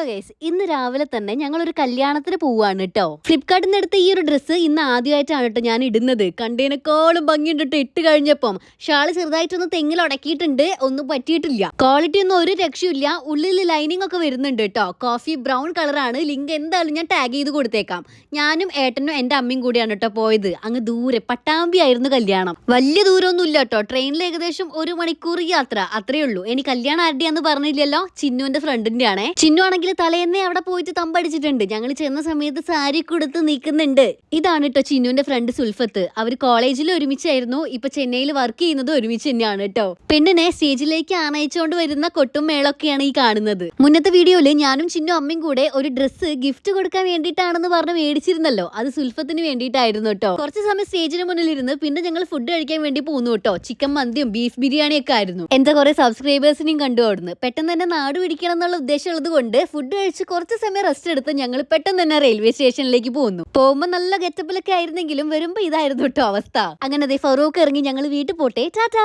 Hello guys ഇന്ന് രാവിലെ തന്നെ ഞങ്ങൾ ഒരു കല്യാണത്തിന് പോവാണ് കേട്ടോ ഫ്ലിപ്കാർട്ടിൽ നിന്ന് എടുത്ത ഈ ഒരു ഡ്രസ്സ് ഇന്ന് ആദ്യമായിട്ടാണ് കേട്ടോ ഞാൻ ഇടുന്നത്. കണ്ടേനേക്കാളും ഭംഗിയുണ്ട് ട്ടോ ഇട്ട് കഴിഞ്ഞപ്പം. ഷാൾ ചെറുതായിട്ടൊന്ന് തെങ്ങിൽ ഉടക്കിയിട്ടുണ്ട് ഒന്നും പറ്റിയിട്ടില്ല. ക്വാളിറ്റി ഒന്നും ഒരു രക്ഷയില്ല ഉള്ളിൽ ലൈനിങ് ഒക്കെ വരുന്നുണ്ട് കേട്ടോ കോഫി ബ്രൗൺ കളറാണ് ലിങ്ക് എന്തായാലും ഞാൻ ടാഗ് ചെയ്ത് കൊടുത്തേക്കാം. ഞാനും ഏട്ടനും എന്റെ അമ്മയും കൂടിയാണ് കേട്ടോ പോയത്. അങ്ങ് ദൂരെ പട്ടാമ്പി ആയിരുന്നു കല്യാണം. വലിയ ദൂരമൊന്നും ഇല്ല കേട്ടോ ട്രെയിനിൽ ഏകദേശം ഒരു മണിക്കൂർ യാത്ര. അത്രയേ ഉള്ളൂ. ഇനി കല്യാണം ആരുടെയാന്ന് പറഞ്ഞില്ലല്ലോ? ചിന്നുവിന്റെ ഫ്രണ്ടിന്റെ ആണേ ചിന്നു ആണെങ്കിൽ തലേന്നേ അവിടെ പോയിട്ട് തമ്പടിച്ചിട്ടുണ്ട്. ഞങ്ങൾ ചെന്ന സമയത്ത് സാരി കൊടുത്ത് നിൽക്കുന്നുണ്ട്. ഇതാണ് കേട്ടോ ചിന്നുവിന്റെ ഫ്രണ്ട് സുൽഫത്ത്. അവർ കോളേജിൽ ഒരുമിച്ചായിരുന്നു. ഇപ്പൊ ചെന്നൈയിൽ വർക്ക് ചെയ്യുന്നത് ഒരുമിച്ച് തന്നെയാണ് കേട്ടോ പെണ്ണിനെ സ്റ്റേജിലേക്ക് ആനയിച്ചുകൊണ്ട് വരുന്ന കൊട്ടും മേളൊക്കെയാണ് ഈ കാണുന്നത്. മുന്നത്തെ വീഡിയോയിൽ ഞാനും ചിന്നു അമ്മയും കൂടെ ഒരു ഡ്രസ്സ് ഗിഫ്റ്റ് കൊടുക്കാൻ വേണ്ടിയിട്ടാണെന്ന് പറഞ്ഞ് മേടിച്ചിരുന്നല്ലോ. അത് സുൽഫത്തിന് വേണ്ടിയിട്ടായിരുന്നു കേട്ടോ കുറച്ച് സമയം സ്റ്റേജിന് മുന്നിൽ ഇരുന്ന് പിന്നെ ഞങ്ങൾ ഫുഡ് കഴിക്കാൻ വേണ്ടി പോന്നു കേട്ടോ ചിക്കൻ മന്തിയും ബീഫ് ബിരിയാണിയൊക്കെ ആയിരുന്നു. എന്താ കുറെ സബ്സ്ക്രൈബേഴ്സിനെയും കണ്ടു അവിടുന്ന്. പെട്ടെന്ന് തന്നെ നാട് പിടിക്കണം എന്നുള്ള ഉദ്ദേശമുള്ളത് കൊണ്ട് ഫുഡ് കഴിച്ച് കുറച്ച് സമയം റെസ്റ്റ് എടുത്ത് ഞങ്ങൾ പെട്ടെന്ന് തന്നെ റെയിൽവേ സ്റ്റേഷനിലേക്ക് പോകുന്നു പോകുമ്പോൾ നല്ല ഗെറ്റപ്പിലൊക്കെ ആയിരുന്നെങ്കിലും വരുമ്പോ ഇതായിരുന്നു കേട്ടോ അവസ്ഥ. അങ്ങനെ ദേ ഫറൂഖ് ഇറങ്ങി ഞങ്ങൾ വീട്ടിൽ പോട്ടെ. ടാറ്റാ